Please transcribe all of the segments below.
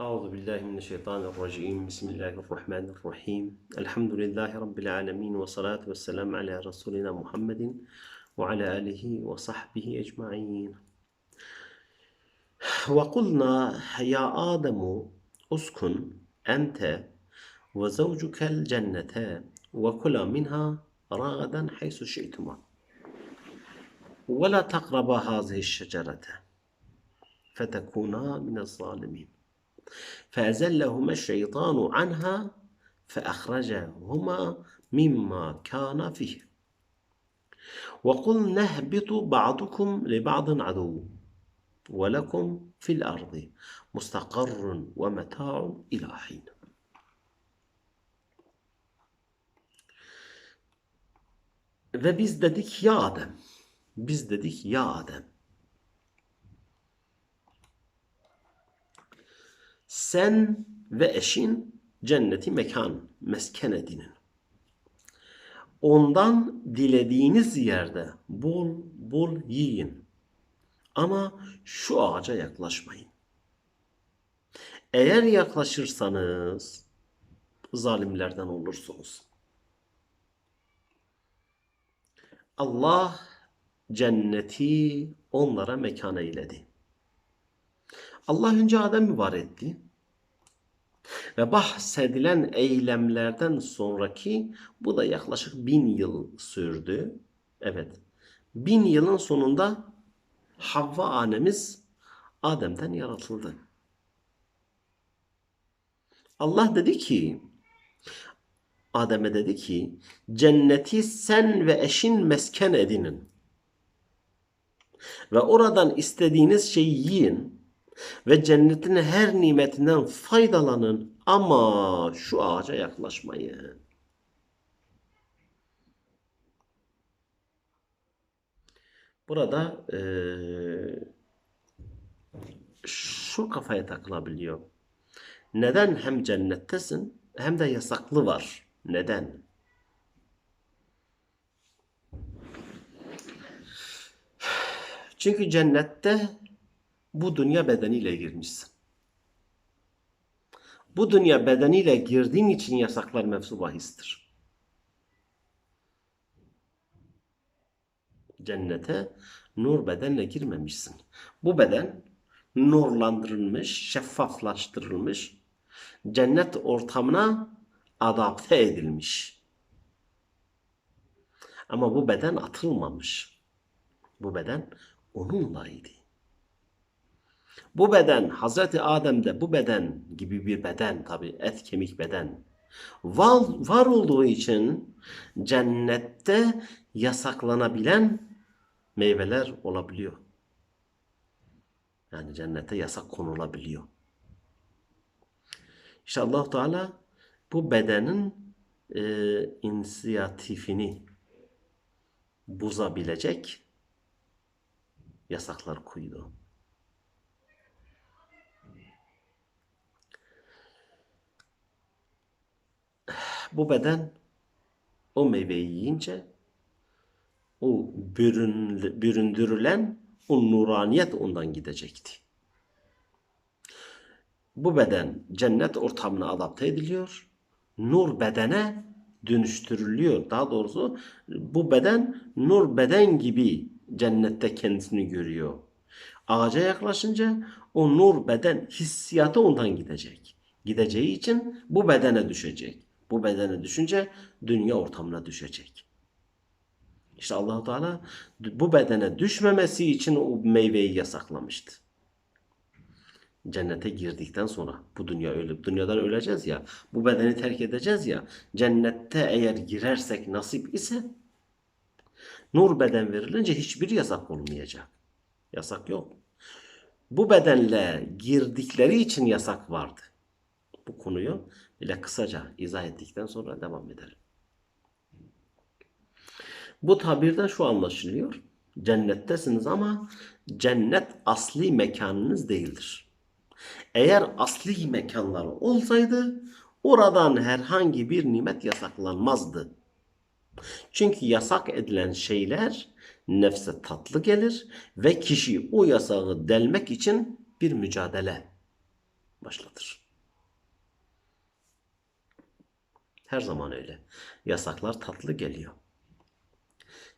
أعوذ بالله من الشيطان الرجيم. بسم الله الرحمن الرحيم. الحمد لله رب العالمين والصلاة والسلام على رسولنا محمد وعلى آله وصحبه أجمعين. وقلنا يا آدم أسكن أنت وزوجك الجنة وكلا منها رغدا حيث شئتما. ولا تقربا هذه الشجرة فتكونا من الظالمين. فأزلهما الشيطان عنها فأخرجهما مما كان فيه وقل نهبط بعضكم لبعض عدو ولكم في الأرض مستقر ومتاع إلى حين Ve biz dedik ya Adem. Biz dedik ya Adem. Sen ve eşin cenneti mekan, mesken edinin. Ondan dilediğiniz yerde bol bol yiyin. Ama şu ağaca yaklaşmayın. Eğer yaklaşırsanız zalimlerden olursunuz. Allah cenneti onlara mekan eyledi. Allah önce Adem'i var etti. Ve bahsedilen eylemlerden sonraki bu da yaklaşık bin yıl sürdü. Evet. Bin yılın sonunda Havva annemiz Adem'den yaratıldı. Allah dedi ki Adem'e dedi ki cenneti sen ve eşin mesken edinin. Ve oradan istediğiniz şeyi yiyin ve cennetin her nimetinden faydalanın ama şu ağaca yaklaşmayın. Burada eee, şu kafaya takılabiliyor. Neden hem cennettesin hem de yasaklı var? Neden? Çünkü cennette bu dünya bedeniyle girmişsin. Bu dünya bedeniyle girdiğin için yasaklar mevzu bahistir. Cennete nur bedenle girmemişsin. Bu beden nurlandırılmış, şeffaflaştırılmış, cennet ortamına adapte edilmiş. Ama bu beden atılmamış. Bu beden onunlaydı. Bu beden Hazreti Adem'de bu beden gibi bir beden tabi et kemik beden var, var olduğu için cennette yasaklanabilen meyveler olabiliyor. Yani cennete yasak konulabiliyor. İşte allah Teala bu bedenin e, inisiyatifini bozabilecek yasaklar koydu. Bu beden o meyveyi yiyince o bürün, büründürülen o nuraniyet ondan gidecekti. Bu beden cennet ortamına adapte ediliyor. Nur bedene dönüştürülüyor. Daha doğrusu bu beden nur beden gibi cennette kendisini görüyor. Ağaca yaklaşınca o nur beden hissiyatı ondan gidecek. Gideceği için bu bedene düşecek. Bu bedene düşünce dünya ortamına düşecek. İşte Allahu Teala bu bedene düşmemesi için o meyveyi yasaklamıştı. Cennete girdikten sonra bu dünya öyle dünyadan öleceğiz ya bu bedeni terk edeceğiz ya cennette eğer girersek nasip ise nur beden verilince hiçbir yasak olmayacak. Yasak yok. Bu bedenle girdikleri için yasak vardı. Bu konuyu bile kısaca izah ettikten sonra devam edelim. Bu tabirden şu anlaşılıyor. Cennettesiniz ama cennet asli mekanınız değildir. Eğer asli mekanlar olsaydı oradan herhangi bir nimet yasaklanmazdı. Çünkü yasak edilen şeyler nefse tatlı gelir ve kişi o yasağı delmek için bir mücadele başlatır. Her zaman öyle. Yasaklar tatlı geliyor.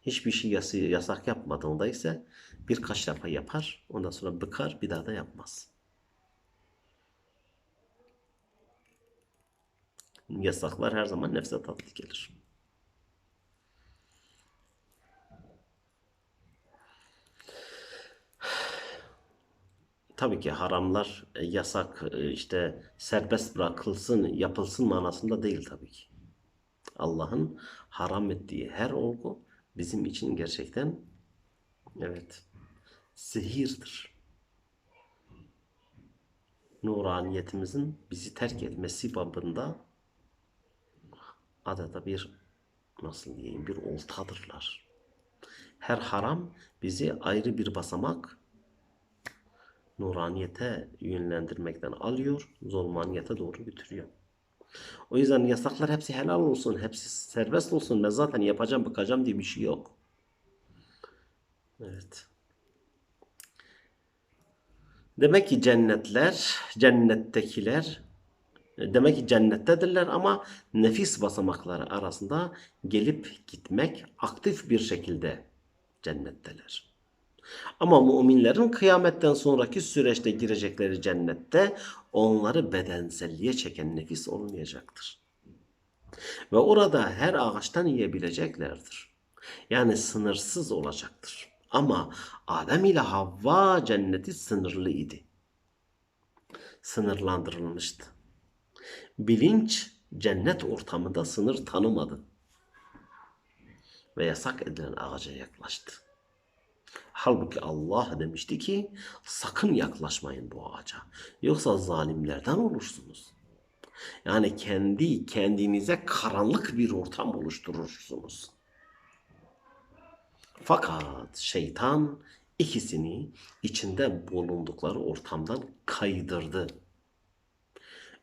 Hiçbir şey yasak yapmadığında ise birkaç defa yapar, ondan sonra bıkar, bir daha da yapmaz. Yasaklar her zaman nefse tatlı gelir. Tabii ki haramlar e, yasak e, işte serbest bırakılsın, yapılsın manasında değil tabii ki. Allah'ın haram ettiği her olgu bizim için gerçekten evet zehirdir. Nuraniyetimizin bizi terk etmesi babında adeta bir nasıl diyeyim bir oltadırlar. Her haram bizi ayrı bir basamak nuraniyete yönlendirmekten alıyor, zulmaniyete doğru götürüyor. O yüzden yasaklar hepsi helal olsun, hepsi serbest olsun. Ben zaten yapacağım, bakacağım diye bir şey yok. Evet. Demek ki cennetler, cennettekiler demek ki cennettedirler ama nefis basamakları arasında gelip gitmek aktif bir şekilde cennetteler. Ama müminlerin kıyametten sonraki süreçte girecekleri cennette onları bedenselliğe çeken nefis olmayacaktır. Ve orada her ağaçtan yiyebileceklerdir. Yani sınırsız olacaktır. Ama Adem ile Havva cenneti sınırlı idi. Sınırlandırılmıştı. Bilinç cennet ortamında sınır tanımadı. Ve yasak edilen ağaca yaklaştı. Halbuki Allah demişti ki sakın yaklaşmayın bu ağaca. Yoksa zalimlerden olursunuz. Yani kendi kendinize karanlık bir ortam oluşturursunuz. Fakat şeytan ikisini içinde bulundukları ortamdan kaydırdı.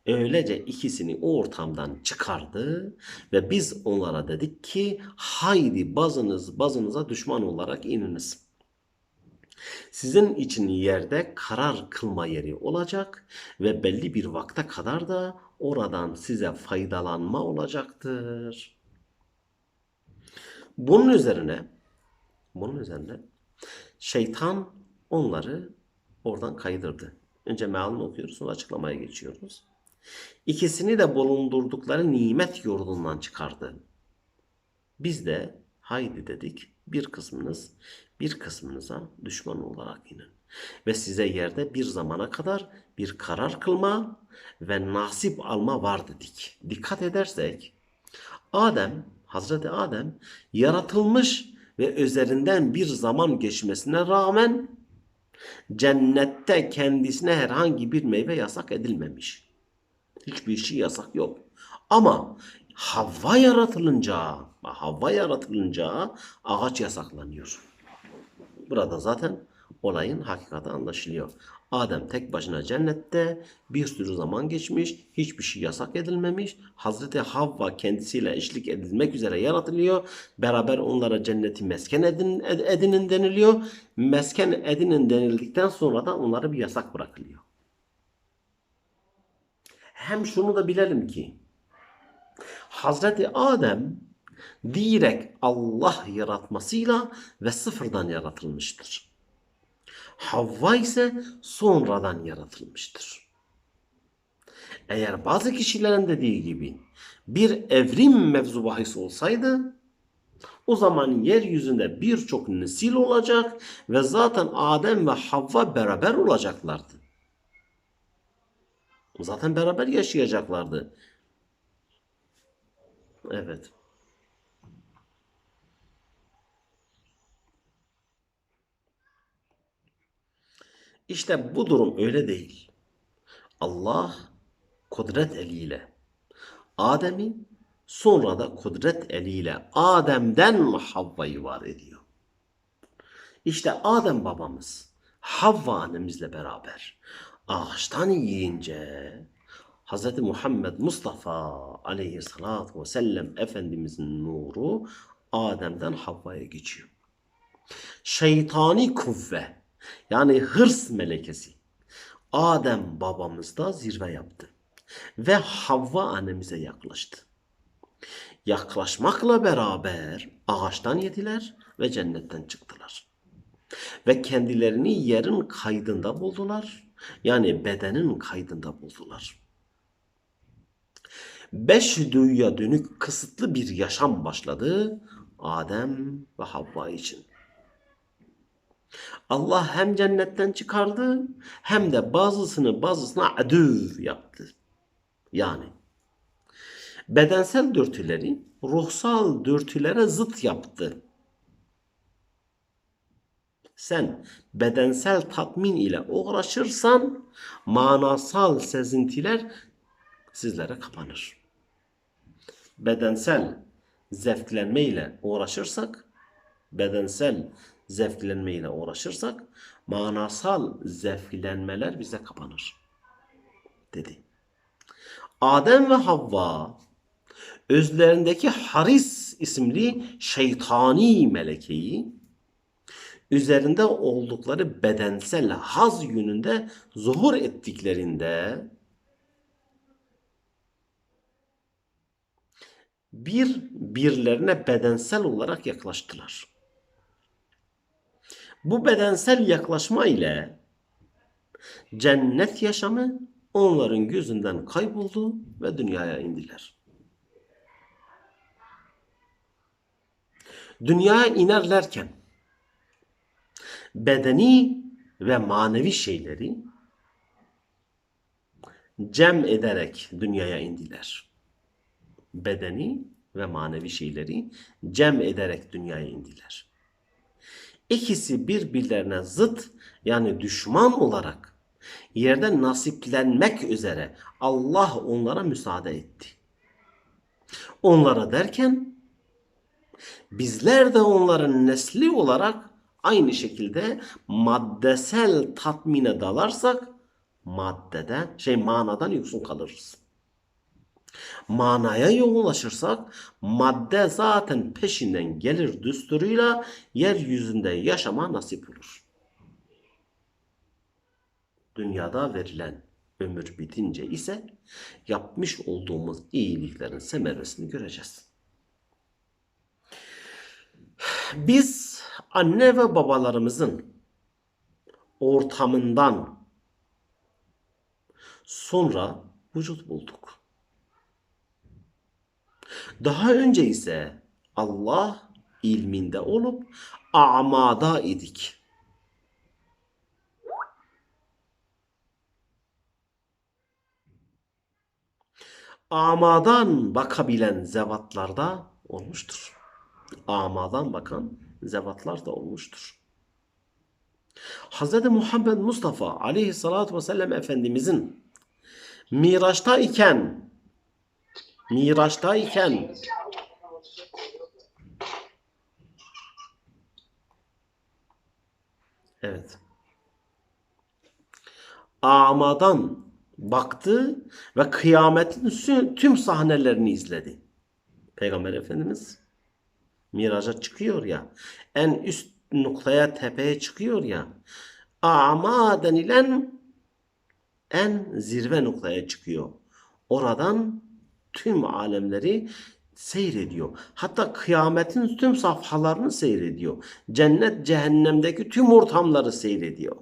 Öylece ikisini o ortamdan çıkardı ve biz onlara dedik ki haydi bazınız bazınıza düşman olarak ininiz. Sizin için yerde karar kılma yeri olacak ve belli bir vakte kadar da oradan size faydalanma olacaktır. Bunun üzerine bunun üzerine şeytan onları oradan kaydırdı. Önce mealini okuyoruz sonra açıklamaya geçiyoruz. İkisini de bulundurdukları nimet yurdundan çıkardı. Biz de haydi dedik bir kısmınız bir kısmınıza düşman olarak inin. Ve size yerde bir zamana kadar bir karar kılma ve nasip alma var dedik. Dikkat edersek Adem, Hazreti Adem yaratılmış ve üzerinden bir zaman geçmesine rağmen cennette kendisine herhangi bir meyve yasak edilmemiş. Hiçbir şey yasak yok. Ama Havva yaratılınca, Havva yaratılınca ağaç yasaklanıyor. Burada zaten olayın hakikati anlaşılıyor. Adem tek başına cennette bir sürü zaman geçmiş, hiçbir şey yasak edilmemiş. Hazreti Havva kendisiyle eşlik edilmek üzere yaratılıyor. Beraber onlara cenneti mesken edin, ed- edinin deniliyor. Mesken edinin denildikten sonra da onlara bir yasak bırakılıyor. Hem şunu da bilelim ki Hazreti Adem direkt Allah yaratmasıyla ve sıfırdan yaratılmıştır. Havva ise sonradan yaratılmıştır. Eğer bazı kişilerin dediği gibi bir evrim mevzu bahis olsaydı o zaman yeryüzünde birçok nesil olacak ve zaten Adem ve Havva beraber olacaklardı. Zaten beraber yaşayacaklardı. Evet. İşte bu durum öyle değil. Allah kudret eliyle Adem'i sonra da kudret eliyle Adem'den Havva'yı var ediyor. İşte Adem babamız Havva annemizle beraber ağaçtan yiyince Hz. Muhammed Mustafa aleyhissalatu vesselam Efendimizin nuru Adem'den Havva'ya geçiyor. Şeytani kuvve yani hırs melekesi Adem babamız da zirve yaptı. Ve Havva annemize yaklaştı. Yaklaşmakla beraber ağaçtan yediler ve cennetten çıktılar. Ve kendilerini yerin kaydında buldular. Yani bedenin kaydında buldular. Beş duyuya dönük kısıtlı bir yaşam başladı Adem ve Havva için. Allah hem cennetten çıkardı hem de bazısını bazısına adüv yaptı. Yani bedensel dürtüleri ruhsal dürtülere zıt yaptı. Sen bedensel tatmin ile uğraşırsan manasal sezintiler sizlere kapanır. Bedensel zevklenme ile uğraşırsak, bedensel zevklenme ile uğraşırsak manasal zevklenmeler bize kapanır. Dedi. Adem ve Havva özlerindeki Haris isimli şeytani melekeyi üzerinde oldukları bedensel haz yönünde zuhur ettiklerinde bir birlerine bedensel olarak yaklaştılar. Bu bedensel yaklaşma ile cennet yaşamı onların gözünden kayboldu ve dünyaya indiler. Dünyaya inerlerken bedeni ve manevi şeyleri cem ederek dünyaya indiler. Bedeni ve manevi şeyleri cem ederek dünyaya indiler. İkisi birbirlerine zıt yani düşman olarak yerde nasiplenmek üzere Allah onlara müsaade etti. Onlara derken bizler de onların nesli olarak aynı şekilde maddesel tatmine dalarsak maddeden şey manadan yoksun kalırız. Manaya yoğunlaşırsak madde zaten peşinden gelir düsturuyla yeryüzünde yaşama nasip olur. Dünyada verilen ömür bitince ise yapmış olduğumuz iyiliklerin semeresini göreceğiz. Biz anne ve babalarımızın ortamından sonra vücut bulduk. Daha önce ise Allah ilminde olup amada idik. Amadan bakabilen zevatlarda olmuştur. Amadan bakan zevatlar da olmuştur. Hz. Muhammed Mustafa aleyhissalatü vesselam Efendimizin Miraç'ta iken Miraç'ta iken Evet. Amadan baktı ve kıyametin tüm sahnelerini izledi. Peygamber Efendimiz miraca çıkıyor ya. En üst noktaya tepeye çıkıyor ya. Ama denilen en zirve noktaya çıkıyor. Oradan tüm alemleri seyrediyor. Hatta kıyametin tüm safhalarını seyrediyor. Cennet cehennemdeki tüm ortamları seyrediyor.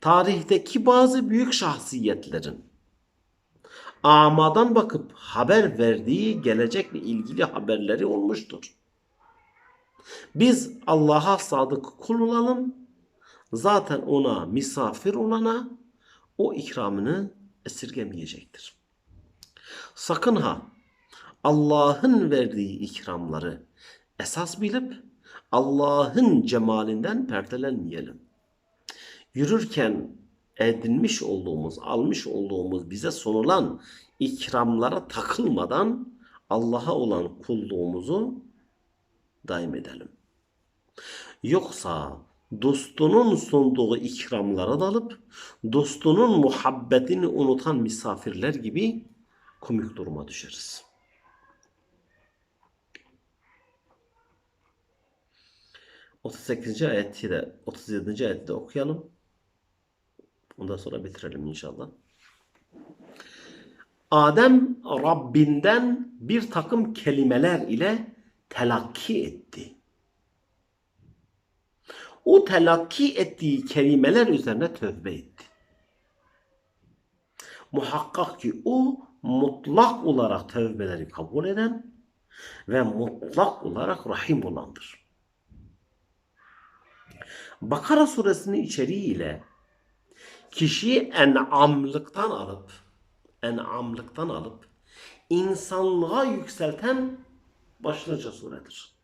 Tarihteki bazı büyük şahsiyetlerin amadan bakıp haber verdiği gelecekle ilgili haberleri olmuştur. Biz Allah'a sadık kul olalım. Zaten ona misafir olana o ikramını esirgemeyecektir. Sakın ha Allah'ın verdiği ikramları esas bilip Allah'ın cemalinden perdelenmeyelim. Yürürken edinmiş olduğumuz, almış olduğumuz bize sunulan ikramlara takılmadan Allah'a olan kulluğumuzu daim edelim. Yoksa dostunun sunduğu ikramlara dalıp dostunun muhabbetini unutan misafirler gibi komik duruma düşeriz. Otuz sekizinci ayeti de 37. ayette de okuyalım. Ondan sonra bitirelim inşallah. Adem Rabbinden bir takım kelimeler ile telakki etti. O telakki ettiği kelimeler üzerine tövbe etti. Muhakkak ki o mutlak olarak tövbeleri kabul eden ve mutlak olarak rahim olandır. Bakara suresinin içeriğiyle kişiyi en'amlıktan alıp en'amlıktan alıp insanlığa yükselten başlıca suredir.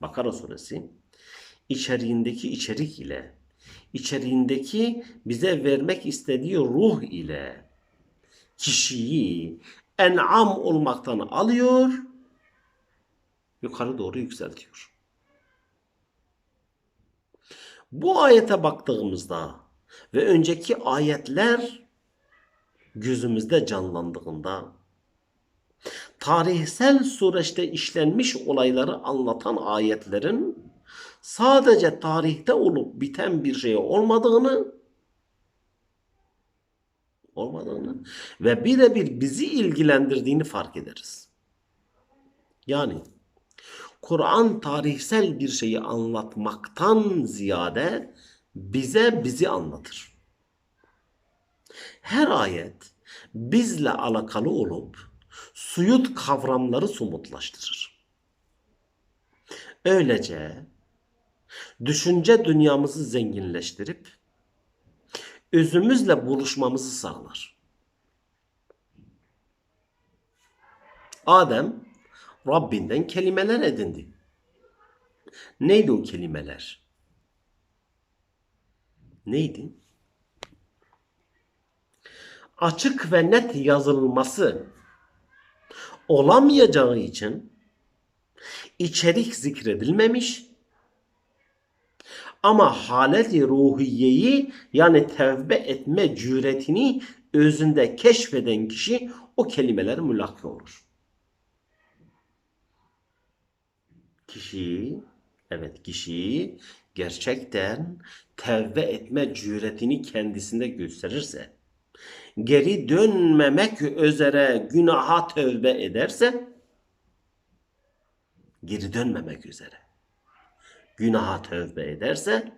Bakara suresi içeriğindeki içerik ile içeriğindeki bize vermek istediği ruh ile kişiyi en'am olmaktan alıyor yukarı doğru yükseltiyor. Bu ayete baktığımızda ve önceki ayetler gözümüzde canlandığında tarihsel süreçte işlenmiş olayları anlatan ayetlerin sadece tarihte olup biten bir şey olmadığını olmadığını ve birebir bizi ilgilendirdiğini fark ederiz. Yani Kur'an tarihsel bir şeyi anlatmaktan ziyade bize bizi anlatır. Her ayet bizle alakalı olup suyut kavramları somutlaştırır. Öylece düşünce dünyamızı zenginleştirip özümüzle buluşmamızı sağlar. Adem Rabbinden kelimeler edindi. Neydi o kelimeler? Neydi? Açık ve net yazılması olamayacağı için içerik zikredilmemiş ama haleti ruhiyeyi yani tevbe etme cüretini özünde keşfeden kişi o kelimeler mülakki olur. Kişi, evet kişi gerçekten tevbe etme cüretini kendisinde gösterirse, geri dönmemek üzere günaha tövbe ederse, geri dönmemek üzere günaha tövbe ederse,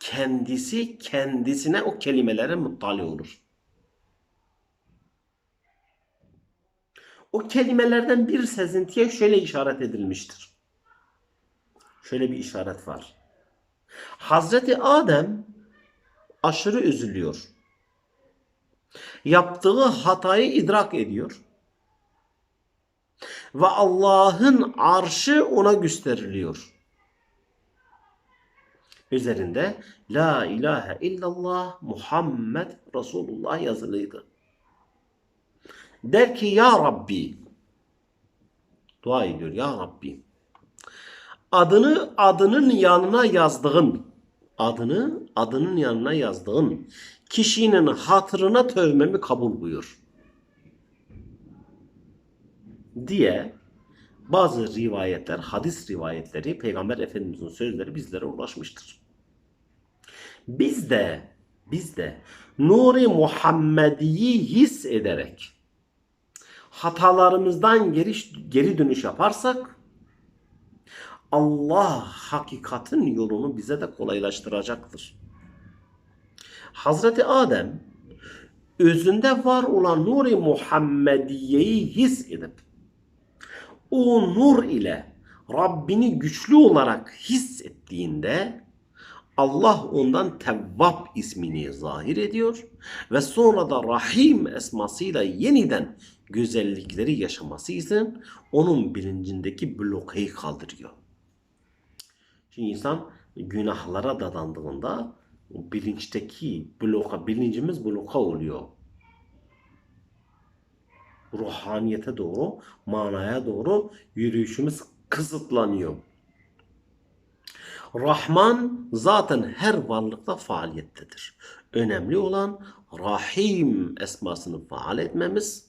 kendisi kendisine o kelimelere muttali olur. O kelimelerden bir sezintiye şöyle işaret edilmiştir. Şöyle bir işaret var. Hazreti Adem aşırı üzülüyor. Yaptığı hatayı idrak ediyor. Ve Allah'ın arşı ona gösteriliyor. Üzerinde La ilahe illallah Muhammed Resulullah yazılıydı. Der ki Ya Rabbi dua ediyor Ya Rabbi adını adının yanına yazdığın adını adının yanına yazdığın kişinin hatırına tövmemi kabul buyur. Diye bazı rivayetler, hadis rivayetleri, Peygamber Efendimiz'in sözleri bizlere ulaşmıştır. Biz de, biz de Nuri Muhammedi'yi his ederek hatalarımızdan geri, geri dönüş yaparsak Allah hakikatin yolunu bize de kolaylaştıracaktır. Hazreti Adem özünde var olan Nuri Muhammediye'yi his edip o nur ile Rabbini güçlü olarak hissettiğinde Allah ondan Tevvab ismini zahir ediyor ve sonra da Rahim esmasıyla yeniden güzellikleri yaşaması için onun bilincindeki blokayı kaldırıyor. Şimdi insan günahlara dadandığında bilinçteki bloka, bilincimiz bloka oluyor. Ruhaniyete doğru, manaya doğru yürüyüşümüz kısıtlanıyor. Rahman zaten her varlıkta faaliyettedir. Önemli olan Rahim esmasını faal etmemiz.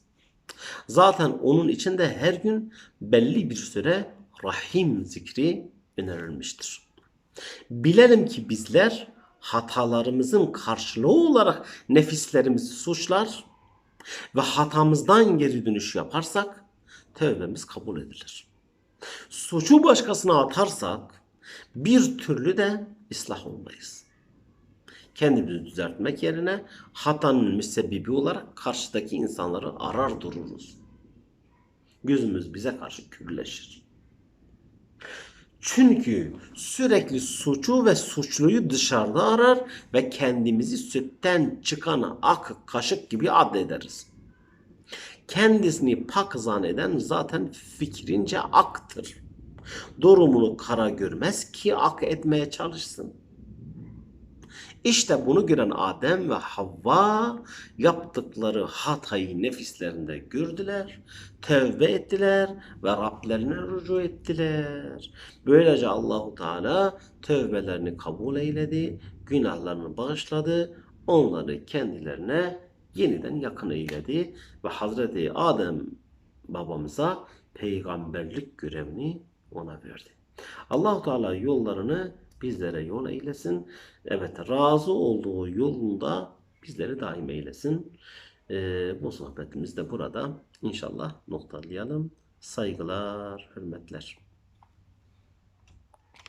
Zaten onun içinde her gün belli bir süre Rahim zikri önerilmiştir. Bilelim ki bizler hatalarımızın karşılığı olarak nefislerimizi suçlar ve hatamızdan geri dönüş yaparsak tövbemiz kabul edilir. Suçu başkasına atarsak bir türlü de ıslah olmayız. Kendimizi düzeltmek yerine hatanın müsebbibi olarak karşıdaki insanları arar dururuz. Gözümüz bize karşı kürleşir. Çünkü sürekli suçu ve suçluyu dışarıda arar ve kendimizi sütten çıkan ak kaşık gibi addederiz. Kendisini pak zanneden zaten fikrince aktır. Durumunu kara görmez ki ak etmeye çalışsın. İşte bunu gören Adem ve Havva yaptıkları hatayı nefislerinde gördüler, tevbe ettiler ve Rablerine rücu ettiler. Böylece Allahu Teala tövbelerini kabul eyledi, günahlarını bağışladı, onları kendilerine yeniden yakın eyledi ve Hazreti Adem babamıza peygamberlik görevini ona verdi. Allahu Teala yollarını bizlere yol eylesin. Evet razı olduğu yolunda bizleri daim eylesin. Ee, bu sohbetimiz de burada inşallah noktalayalım. Saygılar, hürmetler.